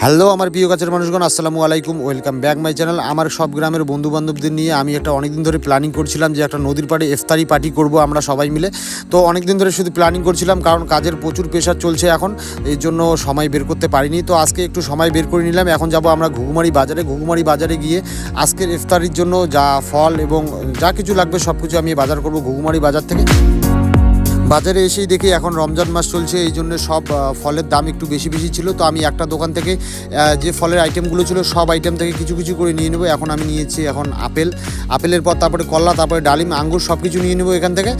Hello, আমার প্রিয় কাছের মানুষগণ, আসসালামু আলাইকুম, ওয়েলকাম ব্যাক মাই চ্যানেল। আমার সব গ্রামের বন্ধু বান্ধবদের নিয়ে আমি একটা অনেকদিন ধরে প্ল্যানিং করছিলাম যে একটা নদীর পাড়ে ইফতারি পার্টি করব আমরা সবাই মিলে। তো অনেকদিন ধরে শুধু প্ল্যানিং করছিলাম, কারণ কাজের প্রচুর প্রেশার চলছে এখন, এই জন্য সময় বের করতে পারিনি। তো আজকে একটু সময় বের করে নিলাম, এখন যাব আমরা ঘুঘুমারি বাজারে। ঘুঘুমারি বাজারে গিয়ে আজকের ইফতারির জন্য যা ফল এবং যা কিছু লাগবে সব কিছু আমি বাজার করব ঘুঘুমারি বাজার থেকে। বাজারে এসেই দেখি এখন রমজান মাস চলছে, এই জন্য সব ফলের দাম একটু বেশি বেশি ছিল। তো আমি একটা দোকান থেকে যে ফলের আইটেমগুলো ছিল, সব আইটেম থেকে কিছু কিছু করে নিয়ে নেব। এখন আমি নিয়েছি এখন আপেল। আপেলের পর তারপরে কলা তারপরে ডালিম, আঙ্গুর সব কিছু নিয়ে নেব এখান থেকে।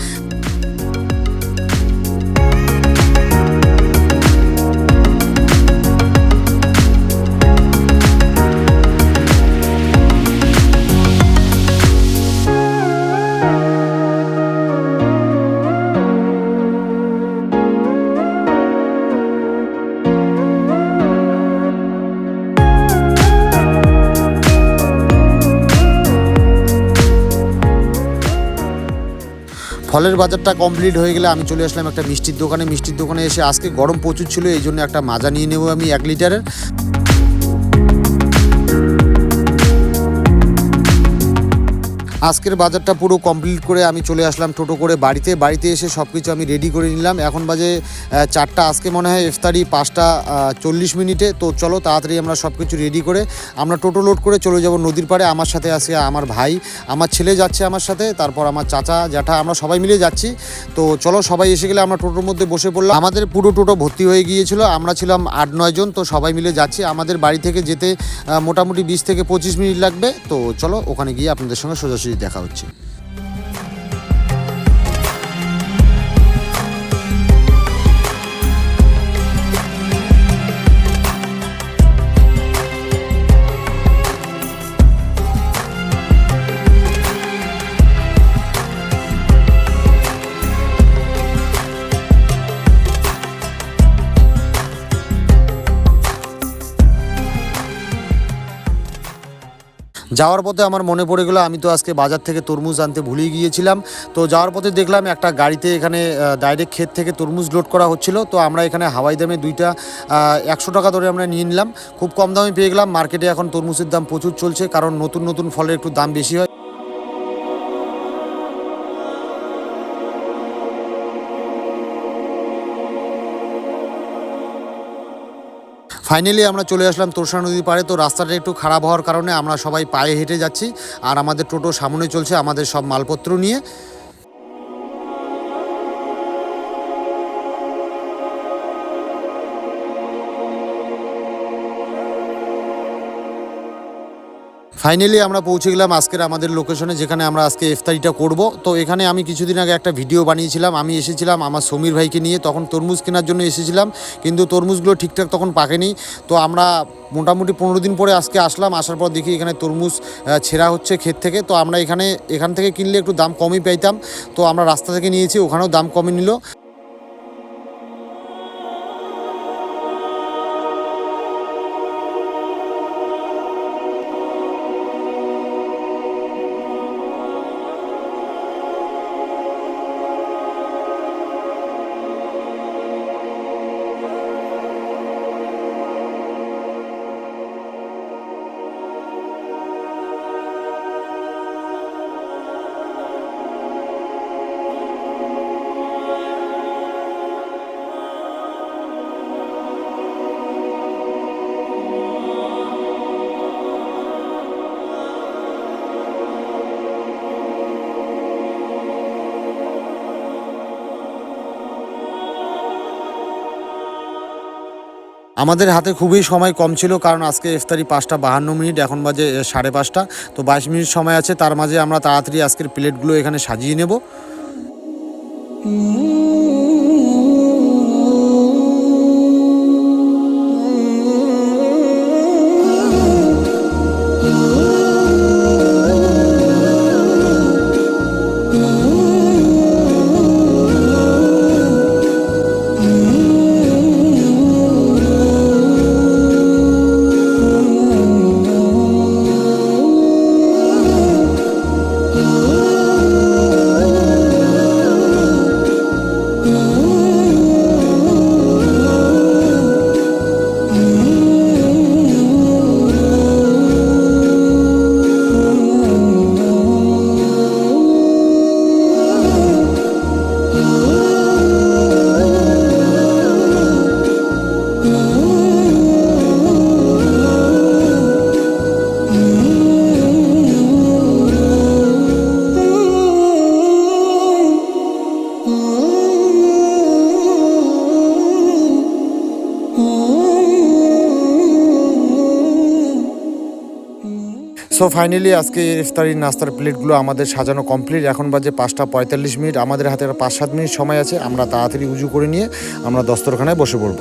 ফলের বাজারটা কমপ্লিট হয়ে গেলে আমি চলে আসলাম একটা মিষ্টির দোকানে। মিষ্টির দোকানে এসে আজকে গরম প্রচুর ছিল, এই জন্য একটা মাজা নিয়ে নেব আমি এক লিটারের আজকের বাজারটা পুরো কমপ্লিট করে আমি চলে আসলাম টোটো করে বাড়িতে। বাড়িতে এসে সব কিছু আমি রেডি করে নিলাম। এখন বাজে চারটা, আজকে মনে হয় ইফতারি পাঁচটা চল্লিশ মিনিটে। তো চলো তাড়াতাড়ি আমরা সব কিছু রেডি করে আমরা টোটো লোড করে চলে যাব নদীর পাড়ে। আমার সাথে আছে আমার ভাই, আমার ছেলে যাচ্ছে আমার সাথে, তারপর আমার চাচা, জ্যাঠা, আমরা সবাই মিলে যাচ্ছি। তো চলো সবাই এসে গেলে আমরা টোটোর মধ্যে বসে পড়লাম। আমাদের পুরো টোটো ভর্তি হয়ে গিয়েছিল, আমরা ছিলাম আট, নয় জন, তো সবাই মিলে যাচ্ছি। আমাদের বাড়ি থেকে যেতে মোটামুটি বিশ থেকে পঁচিশ মিনিট লাগবে। তো চলো ওখানে গিয়ে আপনাদের সঙ্গে সোজাসুজি দেখা হচ্ছে। যাওয়ার পথে আমার মনে পড়ে গেলো, আমি তো আজকে বাজার থেকে তরমুজ আনতে ভুলে গিয়েছিলাম। তো যাওয়ার পথে দেখলাম একটা গাড়িতে এখানে ডাইরেক্ট ক্ষেত থেকে তরমুজ লোড করা হচ্ছিল। তো আমরা এখানে হাওয়াই দামে দুইটা একশো টাকা ধরে আমরা নিয়ে নিলাম। খুব কম দামে পেয়ে গেলাম। মার্কেটে এখন তরমুজের দাম প্রচুর চলছে, কারণ নতুন নতুন ফলের একটু দাম বেশি হয়। ফাইনালি আমরা চলে আসলাম তোরসা নদীর পাড়ে। তো রাস্তাটা একটু খারাপ হওয়ার কারণে আমরা সবাই পায়ে হেঁটে যাচ্ছি। আর আমাদের টোটো সামনে চলছে আমাদের সব মালপত্র নিয়ে। ফাইনালি আমরা পৌঁছে গেলাম আজকের আমাদের লোকেশনে যেখানে আমরা আজকে ইফতারিটা করব। তো এখানে আমি কিছুদিন আগে একটা ভিডিও বানিয়েছিলাম। আমি এসেছিলাম আমার সমীর ভাইকে নিয়ে, তখন তরমুজ কেনার জন্য এসেছিলাম, কিন্তু তরমুজগুলো ঠিকঠাক তখন পাকেনি। তো আমরা মোটামুটি পনেরো দিন পরে আজকে আসলাম, আসার পর দেখি এখানে তরমুজ ছেঁড়া হচ্ছে ক্ষেত থেকে। তো আমরা এখানে, এখান থেকে কিনলে একটু দাম কমই পাইতাম। তো আমরা রাস্তা থেকে নিয়েছি, ওখানেও দাম কমে নিল। আমাদের হাতে খুবই সময় কম ছিল, কারণ আজকে ইফতারি পাঁচটা বাহান্ন মিনিট, এখন বাজে সাড়ে পাঁচটা। তো বাইশ মিনিট সময় আছে, তার মাঝে আমরা তাড়াতাড়ি আজকের প্লেটগুলো এখানে সাজিয়ে নেব। সো ফাইনালি আজকে ইফতারির নাস্তার প্লেটগুলো আমাদের সাজানো কমপ্লিট এখন বাজে পাঁচটা পঁয়তাল্লিশ মিনিট। আমাদের হাতে পাঁচ সাত মিনিট সময় আছে। আমরা তাড়াতাড়ি উজু করে নিয়ে আমরা দস্তরখানায় বসে পড়ব।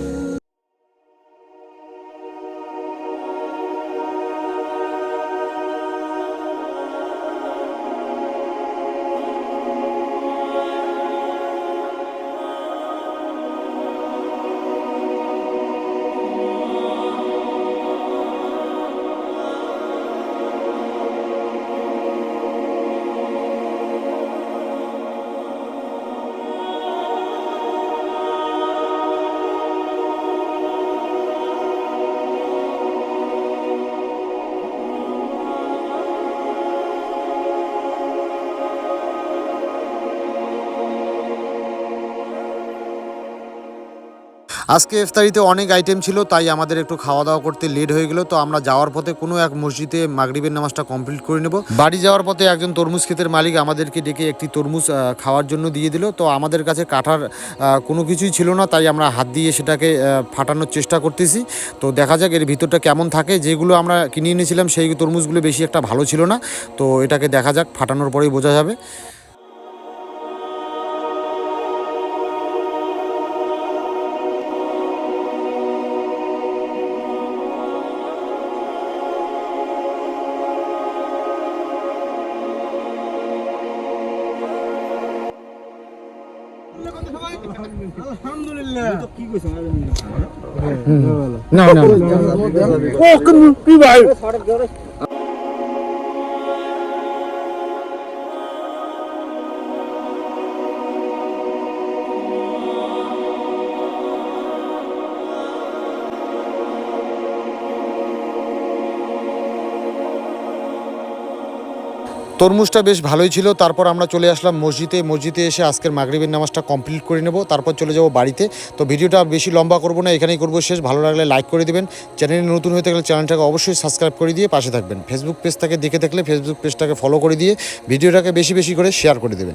আজকে ইফতারিতে অনেক আইটেম ছিল, তাই আমাদের একটু খাওয়া দাওয়া করতে লেট হয়ে গেল। তো আমরা যাওয়ার পথে কোনো এক মসজিদে মাগরিবের নামাজটা কমপ্লিট করে নেব। বাড়ি যাওয়ার পথে একজন তরমুজ ক্ষেতের মালিক আমাদেরকে ডেকে একটি তরমুজ খাওয়ার জন্য দিয়ে দিল। তো আমাদের কাছে কাটার কোনো কিছুই ছিল না, তাই আমরা হাত দিয়ে সেটাকে ফাটানোর চেষ্টা করতেছি। তো দেখা যাক এর ভিতরটা কেমন থাকে। যেগুলো আমরা কিনে এনেছিলাম, সেই তরমুজগুলো বেশি একটা ভালো ছিল না। তো এটাকে দেখা যাক, ফাটানোর পরেই বোঝা যাবে। আলহামদুলিল্লাহ না কইছ না। না তরমুজটা বেশ ভালোই ছিল। তারপর আমরা চলে আসলাম মসজিদে। মসজিদে এসে আজকের মাগরিবের নামাজটা কমপ্লিট করে নেব। তারপর চলে যাব বাড়িতে। তো ভিডিওটা বেশি লম্বা করব না, এখানেই করব শেষ। ভালো লাগলে লাইক করে দেবেন। চ্যানেলে নতুন হয়ে থাকলে চ্যানেলটাকে অবশ্যই সাবস্ক্রাইব করে দিয়ে পাশে থাকবেন। ফেসবুক পেজটাকে দেখে থাকলে ফেসবুক পেজটাকে ফলো করে দিয়ে ভিডিওটাকে বেশি বেশি করে শেয়ার করে দেবেন।